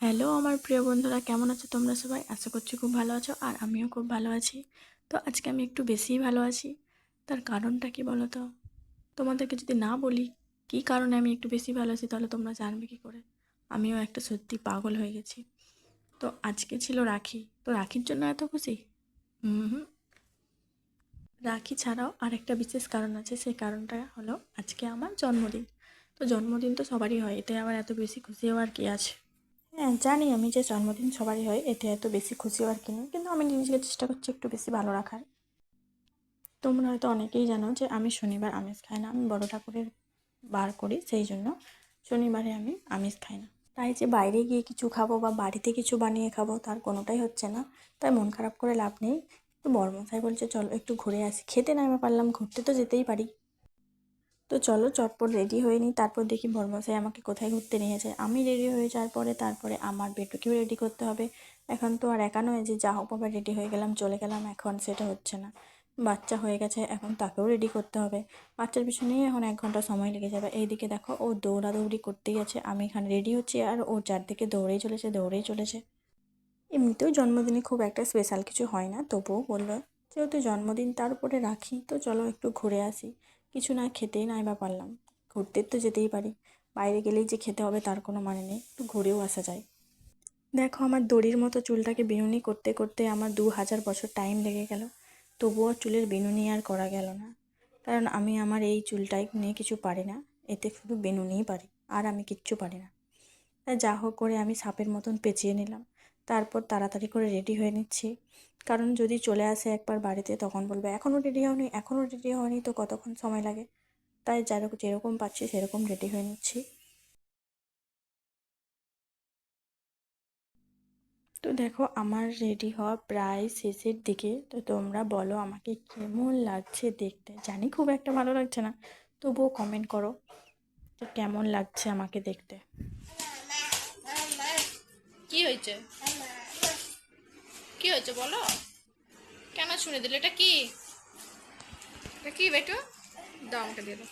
Hello, আমার প্রিয় বন্ধুরা, কেমন আছো তোমরা সবাই? আশা করছি খুব ভালো আছো আর আমিও খুব ভালো আছি। তো আজকে আমি একটু বেশিই ভালো আছি। তার কারণটা কি বলো তো? তোমাদেরকে যদি না বলি কী কারণে আমি একটু বেশি ভালো আছি, তাহলে তোমরা জানবে কী করে? আমিও একটা সত্যি পাগল হয়ে গেছি। তো আজকে ছিল রাখি। তো রাখির জন্য এত খুশি? হুম রাখি ছাড়াও আরেকটা বিশেষ কারণ আছে, সেই কারণটা হলো আজকে আমার জন্মদিন। তো জন্মদিন তো সবারই হয়, এতে আবার এত বেশি খুশি হওয়ার কি আছে? হ্যাঁ জানি আমি যে জন্মদিন সবারই হয়, এতে এত বেশি খুশি হওয়ার কি নেই। কিন্তু আমি নিজেকে চেষ্টা করছি একটু বেশি ভালো রাখার। তোমরা হয়তো অনেকেই জানো যে আমি শনিবার আমিষ খাই না, আমি বড় ঠাকুরের বার করি সেই জন্য শনিবারে আমি আমিষ খাই না। তাই যে বাইরে গিয়ে কিছু খাব বা বাড়িতে কিছু বানিয়ে খাব, তার কোনোটাই হচ্ছে না। তাই মন খারাপ করে লাভ নেই। তো বড়মশাই বলছে, চলো একটু ঘুরে আসি। খেতে না পারলাম, ঘুরতে তো যেতেই পারি। তো চলো চটপট রেডি হয়ে নিই, তারপর দেখি বর্মশাই আমাকে কোথায় ঘুরতে নিয়ে যায় আমি রেডি হয়ে যাওয়ার পরে তারপরে আমার বেটুকেও রেডি করতে হবে। এখন তো আর একা নয় যে যা হোক বাবা রেডি হয়ে গেলাম, চলে গেলাম, এখন সেটা হচ্ছে না। বাচ্চা হয়ে গেছে, এখন তাকেও রেডি করতে হবে। বাচ্চার পিছনেই এখন এক ঘণ্টা সময় লেগে যাবে। এইদিকে দেখো ও দৌড়াদৌড়ি করতেই আছে। আমি এখানে রেডি হচ্ছি আর ও চারদিকে দৌড়েই চলেছে দৌড়েই চলেছে। এমনিতেও জন্মদিনে খুব একটা স্পেশাল কিছু হয় না, তবুও বলল, যেহেতু জন্মদিন তার উপরে রাখি, তো চলো একটু ঘুরে আসি। কিছু না খেতেই নাই বা পারলাম। ঘুরতে তো যেতেই পারি। বাইরে গেলেই যে খেতে হবে তার কোনো মানে নেই, একটু ঘুরেও আসা যায়। দেখো আমার দড়ির মতো চুলটাকে বিনুনি করতে করতে আমার দু হাজার বছর টাইম লেগে গেল। তবুও চুলের বিনুনি আর করা গেল না। কারণ আমি আমার এই চুলটাই নিয়ে কিছু পারি না। এতে শুধু বিনুনিই পারি, আর আমি কিচ্ছু পারি না। তাই যা হোক করে আমি সাপের মতন পেঁচিয়ে নিলাম। তারপর তাড়াতাড়ি করে রেডি হয়ে নিচ্ছি। কারণ যদি চলে আসে একবার বাড়িতে তখন বলবে এখনও রেডি হওনি এখনও রেডি হয়নি। তো কতক্ষণ সময় লাগে? তাই যেরকম যেরকম পাচ্ছি সেরকম রেডি হয়ে নিচ্ছি। তো দেখো, আমার রেডি হওয়া প্রায় শেষের দিকে। তো তোমরা বলো, আমাকে কেমন লাগছে দেখতে? জানি খুব একটা ভালো লাগছে না, তবুও কমেন্ট করো তো কেমন লাগছে আমাকে দেখতে। কি হয়েছে? কি হয়েছে বলো? কেন শুনে দিলে? এটা কি? এটা কি বেটু? দাও আমাকে দিয়ে দাও।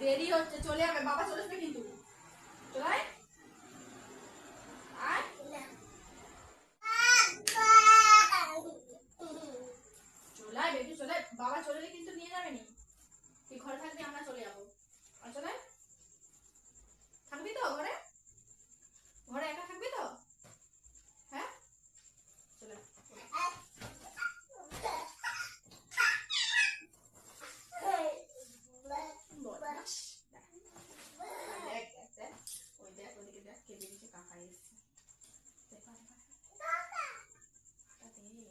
দেরি হচ্ছে, চলে যাবে। বাবা চলে কিন্তু। চলে আয়। আয় চলে আয় বেবি চলে আয়। বাবা চলে এলে কিন্তু নিয়ে যাবে নি তুই ঘরে থাকবি আমরা চলে যাব আর চলে আয়। থাকবি তো ঘরে ঘরে একা থাকবি তো হ্যাঁ চলে আয়। বদমাস। দেখ, দেখ, দেখ, দেখ। ওই দেখ, ওদিকে দেখ, কাকা এসছে। দেখ, দেখ, দেখ। কাকা দে।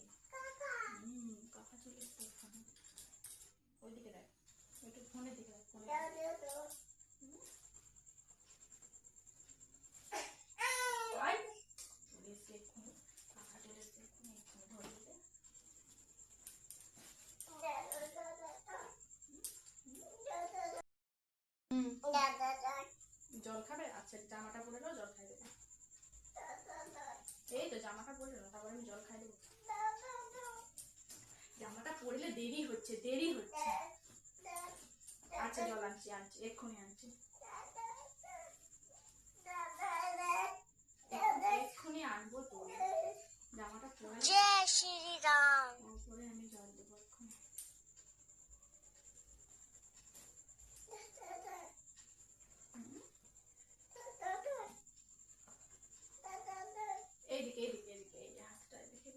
হুম, কাকা চলে এসছে ওখানে। ওইদিকে দেখ। একটু ফোনের দিকে দেখ, ফোনের দিকে। হুম? আয়। চলে এসছে এক্ষুনি। কাকা চলে এসছে এক্ষুনি, এক্ষুনি ধরে দিতে। জল খাবে আচ্ছা জামাটা পরে নাও জল খাই দেবে এই তো জামাটা নাও আমি জল খাই দেবো। জামাটা পরলে দেরি হচ্ছে দেরি হচ্ছে। আচ্ছা জল আনছি আনছি, এক্ষুনি আনছি এক্ষুনি আনব তো জামাটা পরে জয় শ্রীরাম তারপরে আমি জল দেবো এক্ষুনি এইদিকে এইদিকে এইদিকে এই যে হাতটা এদিকে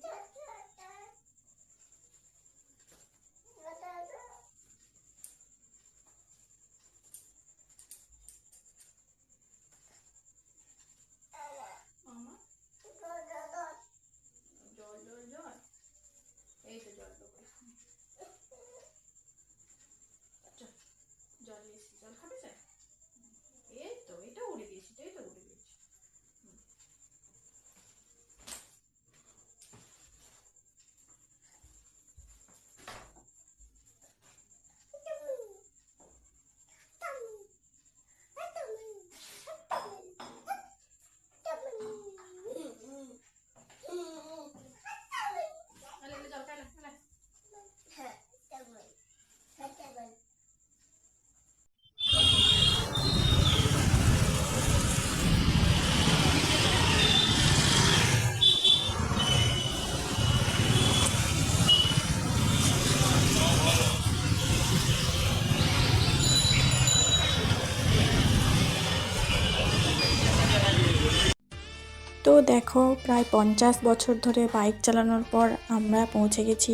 তো দেখো প্রায় পঞ্চাশ বছর ধরে বাইক চালানোর পর আমরা পৌঁছে গেছি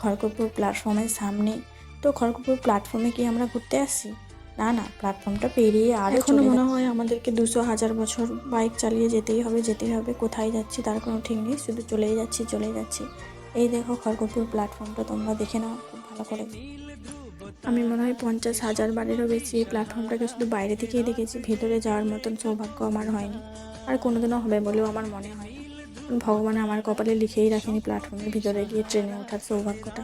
খড়গপুর প্ল্যাটফর্মের সামনে। তো খড়গপুর প্ল্যাটফর্মে কি আমরা ঘুরতে আসছি? না না প্ল্যাটফর্মটা পেরিয়ে আর এখনও মনে হয় আমাদেরকে দুশো হাজার বছর বাইক চালিয়ে যেতেই হবে যেতেই হবে কোথায় যাচ্ছি তার কোনো ঠিক নেই শুধু চলেই যাচ্ছি চলেই যাচ্ছি। এই দেখো খড়গপুর প্ল্যাটফর্মটা তোমরা দেখে নাও খুব ভালো করে। আমি মনে হয় পঞ্চাশ হাজার বারেরও বেশি এই প্ল্যাটফর্মটাকে শুধু বাইরে থেকেই দেখেছি ভেতরে যাওয়ার মতন সৌভাগ্য আমার হয়নি। আর কোনোদিনও হবে বলেও আমার মনে হয় ভগবান আমার কপালে লিখেই রাখেনি প্ল্যাটফর্মের ভিতরে গিয়ে ট্রেনে ওঠার সৌভাগ্যটা।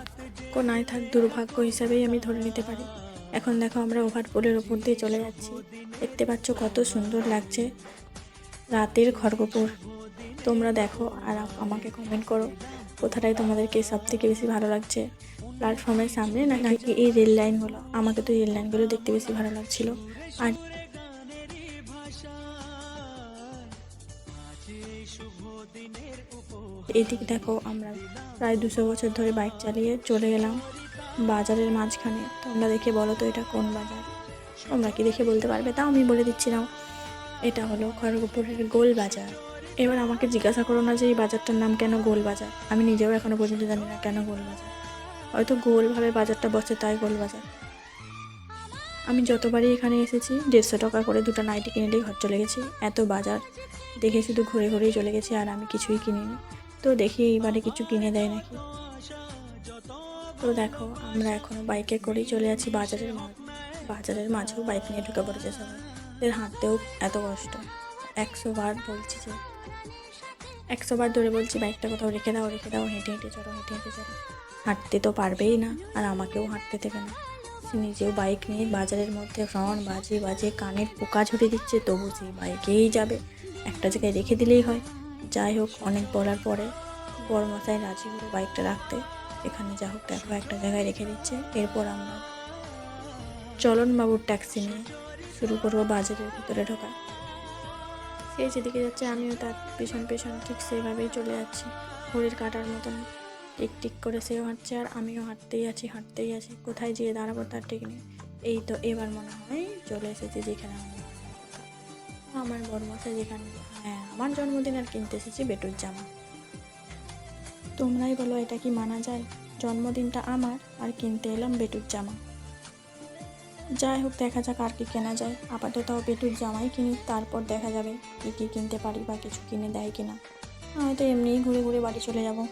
কোনায় থাক দুর্ভাগ্য হিসাবেই আমি ধরে নিতে পারি। এখন দেখো আমরা ওভারপুলের ওপর দিয়ে চলে যাচ্ছি। দেখতে পাচ্ছ কত সুন্দর লাগছে রাতের খড়গপুর। তোমরা দেখো আর আমাকে কমেন্ট করো কোথাটাই তোমাদেরকে সব থেকে বেশি ভালো লাগছে? প্ল্যাটফর্মের সামনে নাকি এই রেল লাইনগুলো আমাকে তো রেল লাইনগুলো দেখতে বেশি ভালো লাগছিল। আর এদিকে দেখো আমরা প্রায় দুশো বছর ধরে বাইক চালিয়ে চলে গেলাম বাজারের মাঝখানে। তোমরা দেখে বলো তো এটা কোন বাজার? তোমরা কি দেখে বলতে পারবে? তাও আমি বলে দিচ্ছি নাও। এটা হলো খড়গপুরের গোল বাজার। এবার আমাকে জিজ্ঞাসা করো না যে এই বাজারটার নাম কেন গোল বাজার? আমি নিজেও এখনও পর্যন্ত জানি না কেন গোল বাজার। হয়তো গোলভাবে বাজারটা বসে তাই গোল বাজার। আমি যতবারই এখানে এসেছি, দেড়শো টাকা করে দুটো নাইটি কিনলেই ঘর চলে গেছি। এত বাজার। দেখে শুধু ঘুরে ঘুরেই চলে গেছি আর আমি কিছুই কিনিনি। তো দেখি এইবারে কিছু কিনে দেয় নাকি। তো দেখো, আমরা এখনও বাইকে করেই চলে যাচ্ছি বাজারের বাজারের মাঝেও বাইক নিয়ে ঢুকে পড়েছে সবাই। এদের হাঁটতেও এত কষ্ট। একশো বার বলছি যে, একশো বার ধরে বলছি, বাইকটা কোথাও রেখে দাও রেখে দাও, হেঁটে হেঁটে চলো, হেঁটে হেঁটে চলো। হাঁটতে তো পারবেই না, আর আমাকেও হাঁটতে দেবে না। নিজেও বাইক নিয়ে বাজারের মধ্যে হর্ন বাজে বাজে কানের পোকা ঝরে দিচ্ছে, তবু সেই বাইকেই যাবে। একটা জায়গায় রেখে দিলেই হয়। যাই হোক, অনেক বলার পরে বড় মশাই রাজি হলো বাইকটা রাখতে। এখানে যা হোক, দেখো, একটা জায়গায় রেখে দিচ্ছে। এরপর আমরা চলন বাবুর ট্যাক্সি নিয়ে শুরু করব বাজারের ভিতরে ঢোকা সেই যেদিকে যাচ্ছে, আমিও তার পেছন পেছন ঠিক সেইভাবেই চলে যাচ্ছি। ঘড়ির কাটার মতন টিক টিক করে সেও হাঁটছে, আর আমিও হাঁটতেই আছি হাঁটতেই আছি। কোথায় যেয়ে দাঁড়াবো তার ঠিক নেই। এই তো এবার মনে হয় চলে এসেছি যেখানে আমার। আমার বড় মশাই যেখানে হ্যাঁ আমার জন্মদিন আর কিনতে এসেছি বেটুর জামা। তোমরাই বলো এটা কি মানা যায়? জন্মদিনটা আমার আর কিনতে এলাম বেটুর জামা। যাই হোক, দেখা যাক আর কি কেনা যায়। আপাতত বেটুর জামাই কিনি, তারপর দেখা যাবে কী কী কিনতে পারি বা কিছু কিনে দেয় কিনা। হয়তো এমনিই ঘুরে ঘুরে বাড়ি চলে যাব।